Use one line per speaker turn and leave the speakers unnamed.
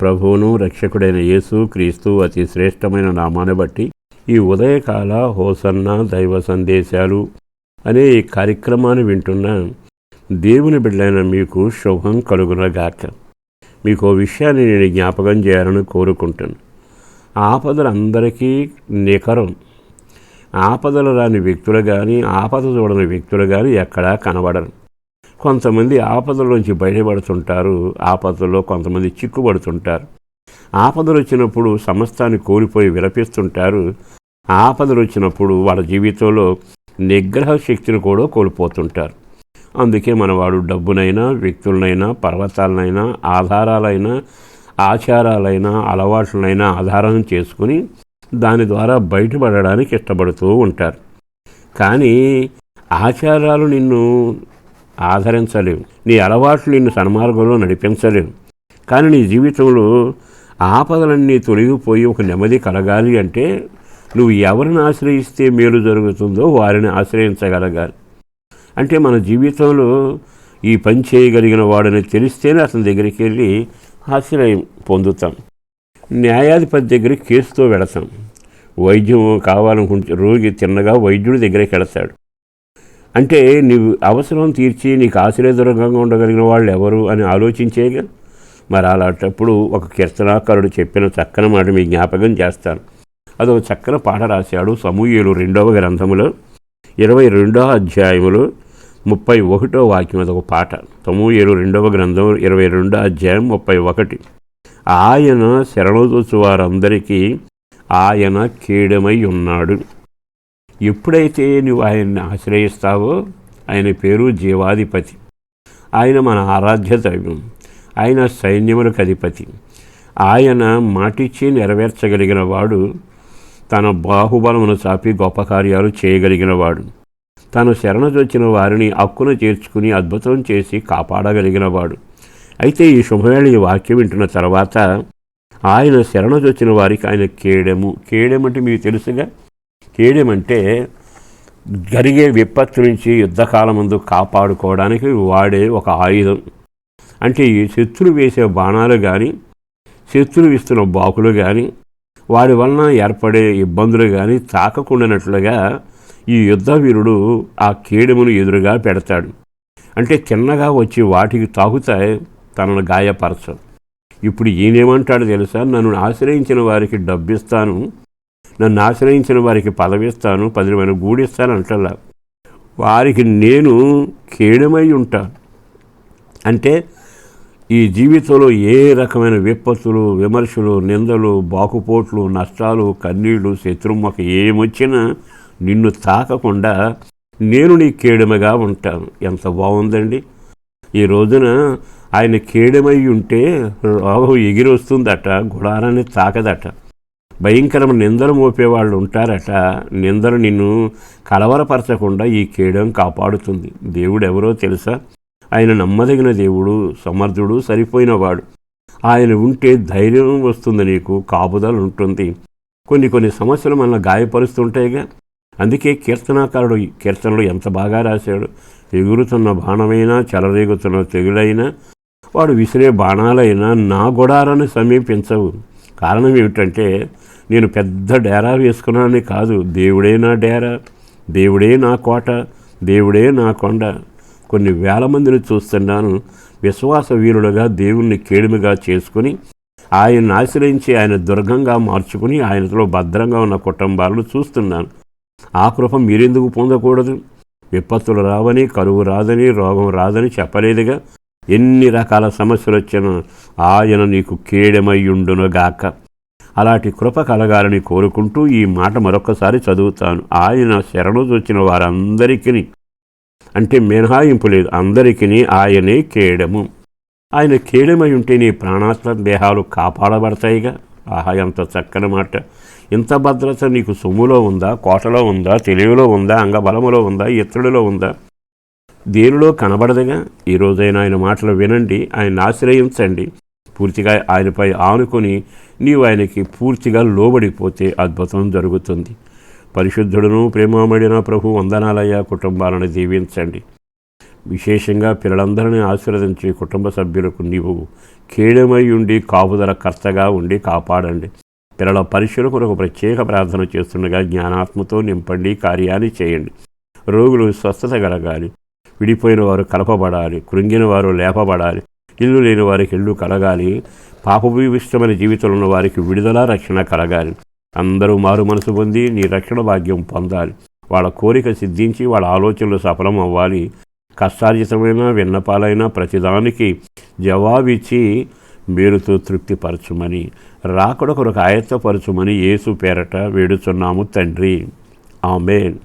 ప్రభువును రక్షకుడైన యేసు క్రీస్తు అతి శ్రేష్టమైన నామాన్ని బట్టి ఈ ఉదయకాల హోసన్న దైవ సందేశాలు అనే ఈ కార్యక్రమాన్ని వింటున్న దేవుని బిడ్డలైన మీకు శుభం కలుగునగాక. మీకు ఓ విషయాన్ని నేను జ్ఞాపకం చేయాలని కోరుకుంటాను ఆపదలు అందరికీ నికరం. ఆపదలు రాని వ్యక్తులు కానీ ఆపద చూడని వ్యక్తులు కానీ ఎక్కడా కనబడరు. కొంతమంది ఆపదలోంచి బయటపడుతుంటారు ఆపదలో కొంతమంది చిక్కుబడుతుంటారు. ఆపదలు వచ్చినప్పుడు సమస్తాన్ని కోల్పోయి విలపిస్తుంటారు ఆపదలు వచ్చినప్పుడు వాళ్ళ జీవితంలో నిగ్రహ శక్తిని కూడా కోల్పోతుంటారు. అందుకే మనవాడు డబ్బునైనా వ్యక్తులనైనా పర్వతాలనైనా ఆధారాలైనా ఆచారాలైనా అలవాట్లనైనా ఆధారం చేసుకుని దాని ద్వారా బయటపడడానికి ఇష్టపడుతూ ఉంటారు. కానీ ఆచారాలు నిన్ను ఆదరించలేవు. నీ అలవాట్లు నిన్ను సన్మార్గంలో నడిపించలేవు. కానీ నీ జీవితంలో ఆపదలన్నీ తొలగిపోయి ఒక నెమ్మది కలగాలి అంటే నువ్వు ఎవరిని ఆశ్రయిస్తే మేలు జరుగుతుందో వారిని ఆశ్రయించగలగాలి. అంటే మన జీవితంలో ఈ పని చేయగలిగిన వాడని తెలిస్తేనే అతని దగ్గరికి వెళ్ళి ఆశ్రయం పొందుతాం. న్యాయాధిపతి దగ్గరికి కేసుతో వెళతాం. వైద్యం కావాలనుకుంటే రోగి తిన్నగా వైద్యుడి దగ్గరికి వెళతాడు. అంటే నీవు అవసరం తీర్చి నీకు ఆశ్రయదుర్గంగా ఉండగలిగిన వాళ్ళు ఎవరు అని ఆలోచించేగా మరి అలాంటప్పుడు ఒక కీర్తనాకారుడు చెప్పిన చక్కని మాట మీ జ్ఞాపకం చేస్తాను. అదొక చక్కని పాట రాశాడు సమూహలు రెండవ గ్రంథములో ఇరవై రెండవ అధ్యాయములో ముప్పై ఒకటో వాక్యం అదొక పాట. సమూహలు రెండవ గ్రంథం ఇరవై రెండో అధ్యాయం ముప్పై ఒకటి. ఆయన శరణుదొచ్చు వారందరికీ ఆయన కీడమై ఉన్నాడు. ఎప్పుడైతే నువ్వు ఆయన్ని ఆశ్రయిస్తావో ఆయన పేరు జీవాధిపతి. ఆయన మన ఆరాధ్య దైవం. ఆయన సైన్యములకు అధిపతి. ఆయన మాటిచ్చి నెరవేర్చగలిగిన వాడు తన బాహుబలమును చాపి గొప్ప కార్యాలు చేయగలిగిన వాడు తను శరణజొచ్చిన వారిని హక్కును చేర్చుకుని అద్భుతం చేసి కాపాడగలిగిన వాడు అయితే ఈ శుభవేళ ఈ వాక్యం వింటున్న తర్వాత ఆయన శరణజొచ్చిన వారికి ఆయన కేడెము కేడెమంటే మీకు తెలుసుగా? చేయడమంటే జరిగే విపత్తు నుంచి యుద్ధకాలం ముందు కాపాడుకోవడానికి వాడే ఒక ఆయుధం. అంటే ఈ శత్రువు వేసే బాణాలు కానీ శత్రువు ఇస్తున్న బాకులు కానీ వాడి వలన ఏర్పడే ఇబ్బందులు కానీ తాకకుండానట్లుగా ఈ యుద్ధ వీరుడు ఆ కీడెమును ఎదురుగా పెడతాడు. అంటే చిన్నగా వచ్చి వాటికి తాకుతాయి తనను గాయపరచవు ఇప్పుడు ఈయనేమంటాడు తెలుసా? నన్ను ఆశ్రయించిన వారికి డబ్బిస్తాను. నన్ను ఆశ్రయించిన వారికి పదవిస్తాను పదివేల గూడిస్తాను అంటలా. వారికి నేను కేడమై ఉంటాను అంటే ఈ జీవితంలో ఏ రకమైన విపత్తులు విమర్శలు నిందలు బాకుపోట్లు నష్టాలు కన్నీళ్ళు శత్రుమ్మకు ఏమొచ్చినా నిన్ను తాకకుండా నేను నీ కేడమగా ఉంటాను. ఎంత బాగుందండి ఈ రోజున ఆయన కేడమై ఉంటే రోగం ఎగిరి వస్తుందట గుడారాన్ని తాకదట. భయంకరమైన నిందలు మోపేవాళ్ళు ఉంటారట. నిందలు నిన్ను కలవరపరచకుండా ఈ కేడం కాపాడుతుంది. దేవుడు ఎవరో తెలుసా? ఆయన నమ్మదగిన దేవుడు సమర్థుడు సరిపోయినవాడు. ఆయన ఉంటే ధైర్యం వస్తుంది నీకు కాపుదల ఉంటుంది. కొన్ని కొన్ని సమస్యలు మన గాయపరుస్తుంటాయిగా. అందుకే కీర్తనాకారుడు కీర్తనలు ఎంత బాగా రాశాడు. ఎగురుతున్న బాణమైనా చెలరేగుతున్న తెగులైనా వాడు విసిరే బాణాలైనా నా గుడారాన్ని సమీపించవు. కారణం ఏమిటంటే నేను పెద్ద డేరా వేసుకున్నానని కాదు. దేవుడే నా డేరా దేవుడే నా కోట దేవుడే నా కొండ. కొన్ని వేల మందిని చూస్తున్నాను. విశ్వాస వీరుడుగా దేవుణ్ణి కేడుమిగా చేసుకుని ఆయన్ని ఆశ్రయించి ఆయన దుర్గంగా మార్చుకుని ఆయనతో భద్రంగా ఉన్న కుటుంబాలను చూస్తున్నాను. ఆ కృప మీరెందుకు పొందకూడదు? విపత్తులు రావని కరువు రాదని రోగం రాదని చెప్పలేదుగా. ఎన్ని రకాల సమస్యలు వచ్చినా ఆయన నీకు కేడమయ్యుండునుగాక అలాంటి కృప కలగాలని కోరుకుంటూ ఈ మాట మరొకసారి చదువుతాను. ఆయన శరణు వచ్చిన వారందరికీ అంటే మినహాయింపు లేదు అందరికీ ఆయనే కేడము. ఆయన కేడమై ఉంటే నీ ప్రాణాత్మ దేహాలు కాపాడబడతాయిగా. ఆహా ఎంత చక్కని మాట. ఇంత భద్రత నీకు సొమ్ములో ఉందా కోటలో ఉందా తెలివిలో ఉందా అంగబలములో ఉందా ఇతరుడిలో ఉందా? దేనిలో కనబడదుగా? ఈ ఆయన మాటలు వినండి ఆయన ఆశ్రయించండి. పూర్తిగా ఆయనపై ఆనుకొని నీవు ఆయనకి పూర్తిగా లోబడిపోతే అద్భుతం జరుగుతుంది. పరిశుద్ధుడును ప్రేమమడిన ప్రభు వందనాలయ్య కుటుంబాలను దీవించండి. విశేషంగా పిల్లలందరినీ ఆశీర్వదించి కుటుంబ సభ్యులకు నీవు కీడమై ఉండి కాపుదల కర్తగా ఉండి కాపాడండి. పిల్లల పరీక్షల ఒక ప్రత్యేక ప్రార్థన చేస్తుండగా జ్ఞానాత్మతో నింపండి కార్యాన్ని చేయండి. రోగులు స్వస్థత కలగాలి. విడిపోయిన వారు కలపబడాలి. కృంగిన వారు లేపబడాలి. ఇల్లు లేని వారికి ఇల్లు కలగాలి పాపవిష్టమైన జీవితంలో ఉన్న వారికి విడుదల రక్షణ కలగాలి. అందరూ మారు మనసు పొంది నీ రక్షణ భాగ్యం పొందాలి. వాళ్ళ కోరిక సిద్ధించి వాళ్ళ ఆలోచనలు సఫలం అవ్వాలి. కష్టార్జితమైన విన్నపాలైన ప్రతిదానికి జవాబిచ్చి మేలుతో తృప్తిపరచుమని రాకడ కొరకు ఆయత్తపరచుమని యేసు పేరట వేడుచున్నాము తండ్రి. ఆమెన్.